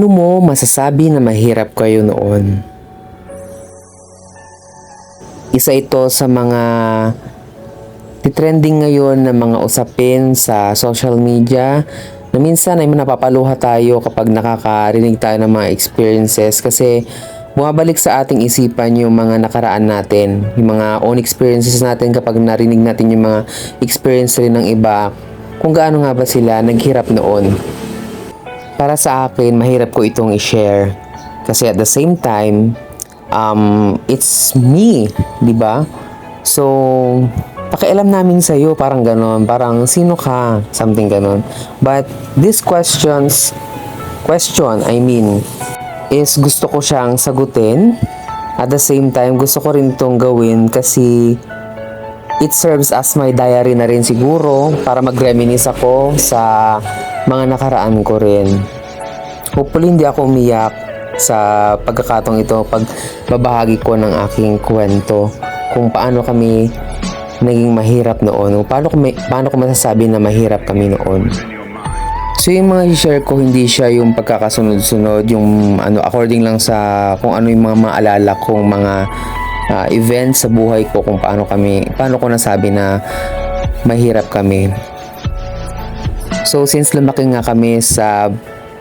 Paano mo masasabi na mahirap kayo noon? Isa ito sa mga titrending ngayon na mga usapin sa social media na minsan ay napapaluha tayo kapag nakakarinig tayo ng mga experiences kasi bumabalik sa ating isipan yung mga nakaraan natin, yung mga own experiences natin kapag narinig natin yung mga experience rin ng iba, kung gaano nga ba sila naghirap noon. Para sa akin, mahirap ko itong i-share. Kasi at the same time, um, it's me, di ba? So, pakialam namin sa iyo, parang ganon. Parang, sino ka? Something ganon. But, these questions, question, I mean, is gusto ko siyang sagutin. At the same time, gusto ko rin itong gawin kasi it serves as my diary na rin siguro para mag-reminisce ako sa mga nakaraan ko rin. Hopefully hindi ako umiyak sa pagkakatong ito pag babahagi ko ng aking kwento kung paano kami naging mahirap noon o paano ko, paano ko masasabi na mahirap kami noon. So yung mga share ko hindi siya yung pagkakasunod-sunod yung ano according lang sa kung ano yung mga maalala kong mga ah, events sa buhay ko kung paano kami paano ko nasabi na mahirap kami. So since lumaki nga kami sa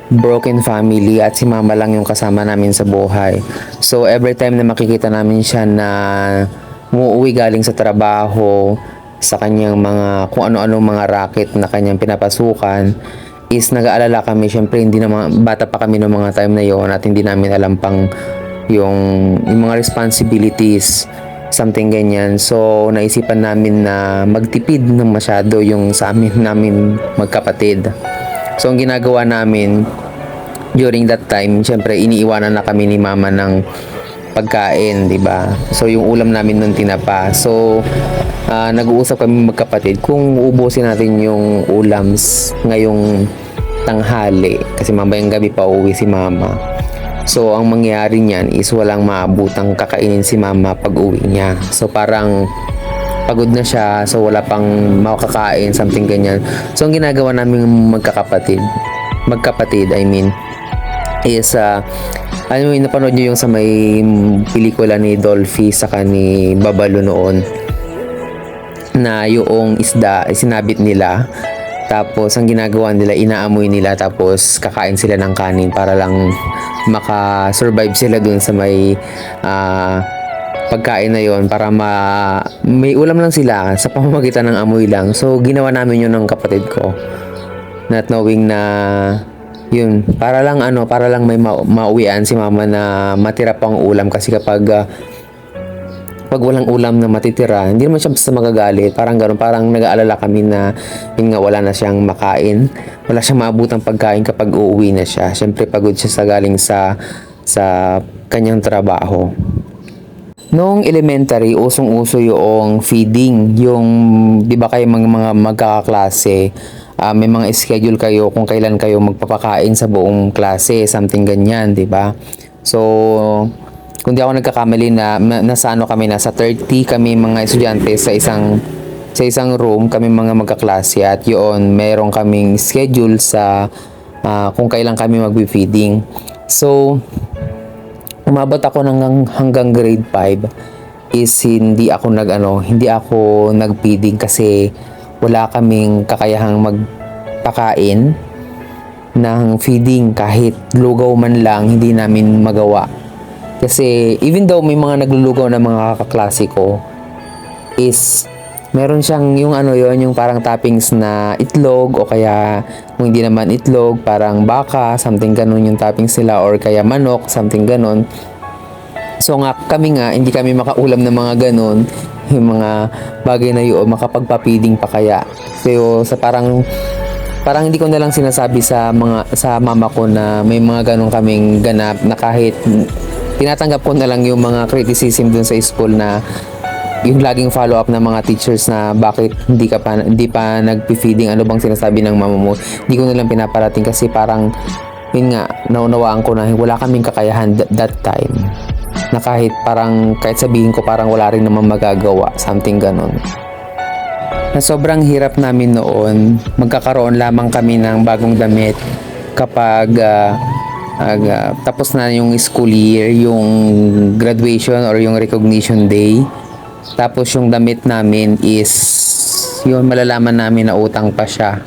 broken family at si mama lang yung kasama namin sa buhay. So every time na makikita namin siya na umuwi galing sa trabaho sa kanyang mga kung ano-ano mga racket na kanyang pinapasukan is nag-aalala kami syempre hindi na bata pa kami ng mga time na yon at hindi namin alam pang yung, yung mga responsibilities something ganyan so naisipan namin na magtipid ng masyado yung sa amin namin magkapatid so ang ginagawa namin during that time, syempre iniiwanan na kami ni mama ng pagkain, 'di ba? So yung ulam namin nun tinapa. So ah, nag-uusap kami magkapatid kung uubusin natin yung ulams ngayong tanghali kasi mamayang gabi pa uwi si mama. So ang mangyayari niyan is walang maabutang kakainin si mama pag uwi niya. So parang pagod na siya so wala pang makakain something ganyan. So ang ginagawa namin magkakapatid, magkapatid I mean is uh, ano yung napanood nyo yung sa may pelikula ni Dolphy saka ni Babalo noon na yung isda sinabit nila tapos ang ginagawa nila inaamoy nila tapos kakain sila ng kanin para lang maka-survive sila dun sa may ah, pagkain na yon para ma may ulam lang sila sa pamamagitan ng amoy lang. So ginawa namin yun ng kapatid ko. Not knowing na yun para lang ano para lang may ma- mauwian si mama na matira pang ulam kasi kapag ah, pag walang ulam na matitira hindi naman siya basta magagalit parang gano'n parang nag-aalala kami na yun nga wala na siyang makain wala siyang maabutang pagkain kapag uuwi na siya syempre pagod siya sa galing sa sa kanyang trabaho Noong elementary, usong-uso yung feeding. Yung, di ba kayo mga, mga magkakaklase, ah, may mga schedule kayo kung kailan kayo magpapakain sa buong klase, something ganyan, di ba? So, kung di ako nagkakamali na, na nasa ano kami, nasa 30 kami mga estudyante sa isang sa isang room, kami mga magkaklase at yun, meron kaming schedule sa ah, kung kailan kami magbi-feeding. So, umabot ako ng hanggang grade 5 is hindi ako nag ano, hindi ako nagpiding kasi wala kaming kakayahang magpakain ng feeding kahit lugaw man lang hindi namin magawa. Kasi even though may mga naglulugaw na mga kaklase ko is meron siyang yung ano yon yung parang toppings na itlog o kaya kung hindi naman itlog parang baka something ganun yung toppings nila or kaya manok something ganun. So nga kami nga hindi kami makaulam ng mga ganun yung mga bagay na yun makapagpapiding pa kaya. So sa parang parang hindi ko na lang sinasabi sa mga sa mama ko na may mga ganun kaming ganap na kahit tinatanggap ko na lang yung mga criticism dun sa school na yung laging follow up ng mga teachers na bakit hindi ka pa hindi pa nagpi-feeding ano bang sinasabi ng mama mo? Hindi ko na lang pinaparating kasi parang yun nga naunawaan ko na wala kaming kakayahan th- that time. Na kahit parang kahit sabihin ko parang wala rin naman magagawa something ganon na sobrang hirap namin noon magkakaroon lamang kami ng bagong damit kapag ah, Ag, ah, tapos na yung school year, yung graduation or yung recognition day. Tapos yung damit namin is yun malalaman namin na utang pa siya.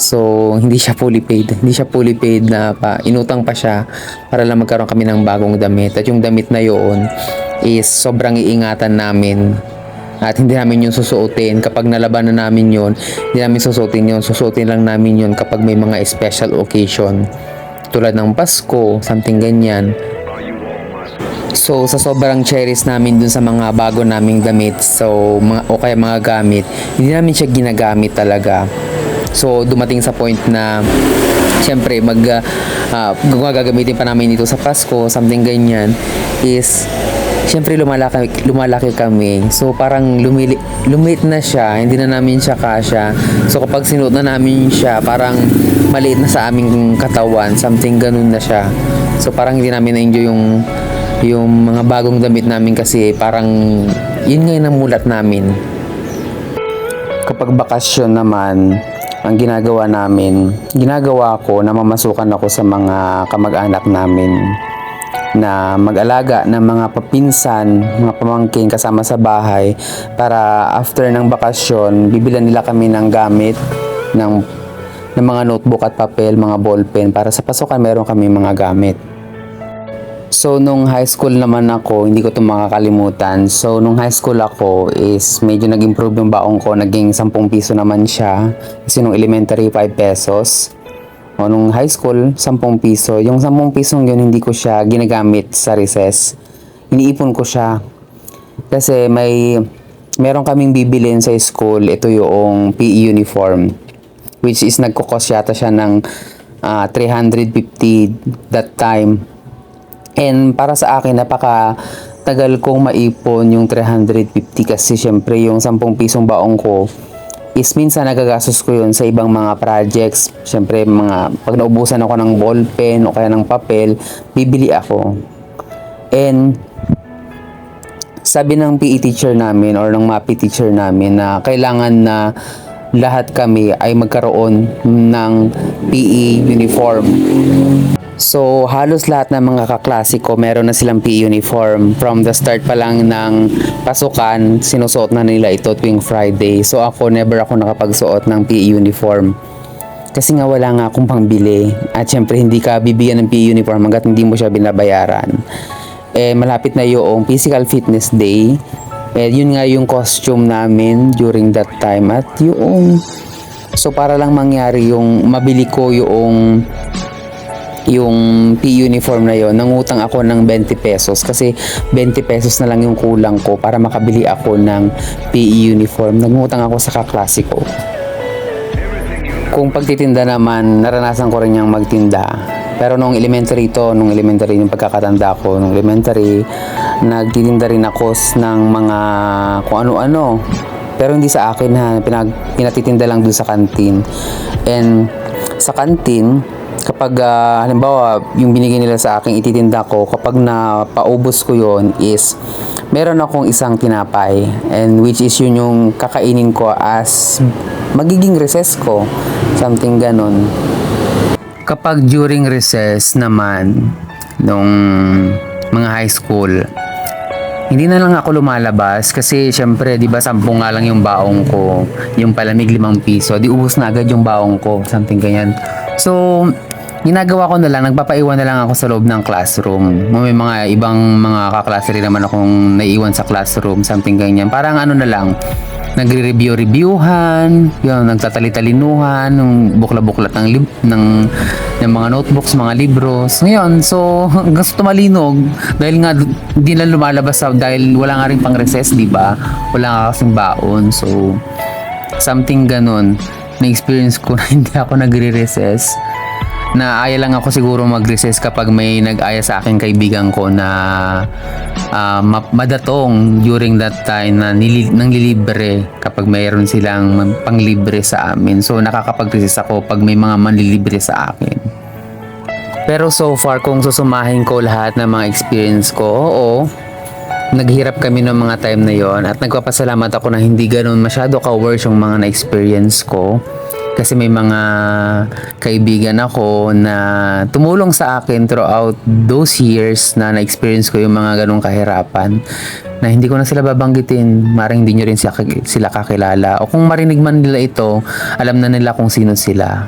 So, hindi siya fully paid. Hindi siya fully paid na pa. Inutang pa siya para lang magkaroon kami ng bagong damit. At yung damit na yun is sobrang iingatan namin. At hindi namin yun susuotin. Kapag nalaban na namin yun, hindi namin susuotin yun. Susuotin lang namin yun kapag may mga special occasion. Tulad ng Pasko, something ganyan. So, sa sobrang cherish namin dun sa mga bago naming damit, so, mga, o kaya mga gamit, hindi namin siya ginagamit talaga. So, dumating sa point na, syempre, mag, uh, gagamitin pa namin ito sa Pasko, something ganyan, is, syempre, lumalaki, lumalaki kami. So, parang lumili, lumit na siya, hindi na namin siya kasya. So, kapag sinuot na namin siya, parang maliit na sa aming katawan, something ganun na siya. So, parang hindi namin na-enjoy yung yung mga bagong damit namin kasi parang yun nga yung namulat namin. Kapag bakasyon naman, ang ginagawa namin, ginagawa ko na mamasukan ako sa mga kamag-anak namin na mag-alaga ng mga papinsan, mga pamangkin kasama sa bahay para after ng bakasyon, bibilan nila kami ng gamit ng ng mga notebook at papel, mga ballpen para sa pasukan meron kami mga gamit. So, nung high school naman ako, hindi ko ito makakalimutan. So, nung high school ako is medyo nag-improve yung baong ko. Naging 10 piso naman siya. Kasi nung elementary, 5 pesos. O, nung high school, 10 piso. Yung 10 pisong yun, hindi ko siya ginagamit sa recess. Iniipon ko siya. Kasi may, meron kaming bibilin sa school. Ito yung PE uniform. Which is nagkukos yata siya ng ah, 350 that time. And para sa akin, napaka tagal kong maipon yung 350 kasi syempre yung 10 pisong baong ko is minsan nagagastos ko yun sa ibang mga projects. Syempre, mga, pag naubusan ako ng ballpen o kaya ng papel, bibili ako. And sabi ng PE teacher namin or ng MAPI teacher namin na kailangan na lahat kami ay magkaroon ng PE uniform. So, halos lahat ng mga kaklase ko, meron na silang PE uniform. From the start pa lang ng pasukan, sinusuot na nila ito tuwing Friday. So, ako, never ako nakapagsuot ng PE uniform. Kasi nga wala nga akong pangbili. At syempre, hindi ka bibigyan ng PE uniform hanggat hindi mo siya binabayaran. Eh, malapit na yung physical fitness day. Eh, yun nga yung costume namin during that time. At yung... So, para lang mangyari yung mabili ko yung yung PE uniform na yon nangutang ako ng 20 pesos kasi 20 pesos na lang yung kulang ko para makabili ako ng PE uniform. Nangutang ako sa kaklase ko. Kung pagtitinda naman naranasan ko rin yung magtinda. Pero nung elementary to nung elementary yung pagkakatanda ko nung elementary nagtitinda rin ako ng mga kung ano-ano. Pero hindi sa akin ha pinag, pinatitinda lang dun sa kantin and sa kantin kapag ah, halimbawa yung binigay nila sa akin ititinda ko kapag na paubos ko yon is meron akong isang tinapay and which is yun yung kakainin ko as magiging recess ko. Something ganon kapag during recess naman nung mga high school hindi na lang ako lumalabas kasi syempre 'di ba sampung nga lang yung baong ko, yung palamig limang piso, di ubos na agad yung baong ko, something ganyan. So, ginagawa ko na lang, nagpapaiwan na lang ako sa loob ng classroom. May mga ibang mga kaklase rin naman akong naiwan sa classroom, something ganyan. Parang ano na lang, nagre-review-reviewhan, yun, nagtatali-talinuhan, ng bukla-buklat ng, lib- ng, ng mga notebooks, mga libros. Ngayon, so, hanggang sa tumalinog, dahil nga, hindi na lumalabas sa, dahil wala nga rin pang recess, di ba? Wala nga kasing baon, so, something ganun. Na-experience ko na hindi ako nagre-recess naaya lang ako siguro mag-recess kapag may nag-aya sa akin kaibigan ko na ma- madatong during that time na nili- nang lilibre kapag mayroon silang panglibre sa amin. So nakakapag-recess ako pag may mga manlilibre sa akin. Pero so far kung susumahin ko lahat ng mga experience ko, oo, naghirap kami ng mga time na yon at nagpapasalamat ako na hindi ganun masyado ka-worse yung mga na-experience ko. Kasi may mga kaibigan ako na tumulong sa akin throughout those years na na-experience ko yung mga ganong kahirapan na hindi ko na sila babanggitin. Maring hindi nyo rin sila, sila kakilala. O kung marinig man nila ito, alam na nila kung sino sila.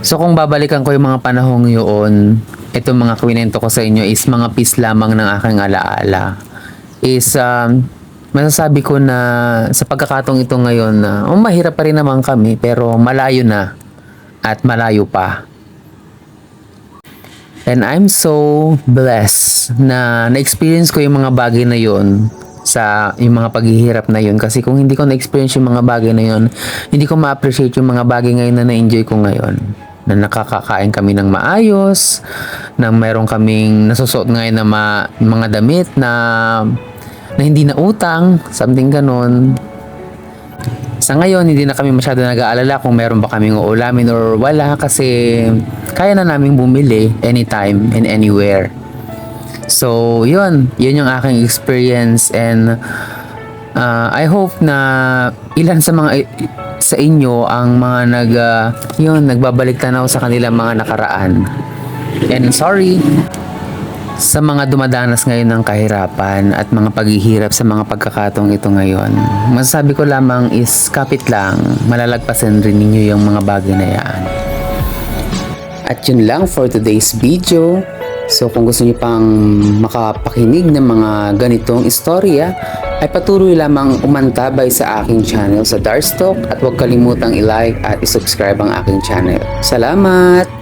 So kung babalikan ko yung mga panahong yun, itong mga kwinento ko sa inyo is mga piece lamang ng aking alaala. Is um, masasabi ko na sa pagkakatong ito ngayon na oh, mahirap pa rin naman kami pero malayo na at malayo pa. And I'm so blessed na na-experience ko yung mga bagay na yun sa yung mga paghihirap na yun kasi kung hindi ko na-experience yung mga bagay na yun hindi ko ma-appreciate yung mga bagay ngayon na na-enjoy ko ngayon na nakakakain kami ng maayos na meron kaming nasusuot ngayon na ma- mga damit na na hindi na utang something ganon sa ngayon, hindi na kami masyado nag-aalala kung meron ba kaming uulamin or wala kasi kaya na naming bumili anytime and anywhere. So, yun. Yun yung aking experience and uh, I hope na ilan sa mga sa inyo ang mga nag uh, yun, nagbabalik tanaw sa kanilang mga nakaraan. And sorry sa mga dumadanas ngayon ng kahirapan at mga paghihirap sa mga pagkakatong ito ngayon. Masasabi ko lamang is kapit lang, malalagpasan rin ninyo yung mga bagay na yan. At yun lang for today's video. So kung gusto niyo pang makapakinig ng mga ganitong istorya, ay patuloy lamang umantabay sa aking channel sa Darkstalk at huwag kalimutang i-like at i-subscribe ang aking channel. Salamat!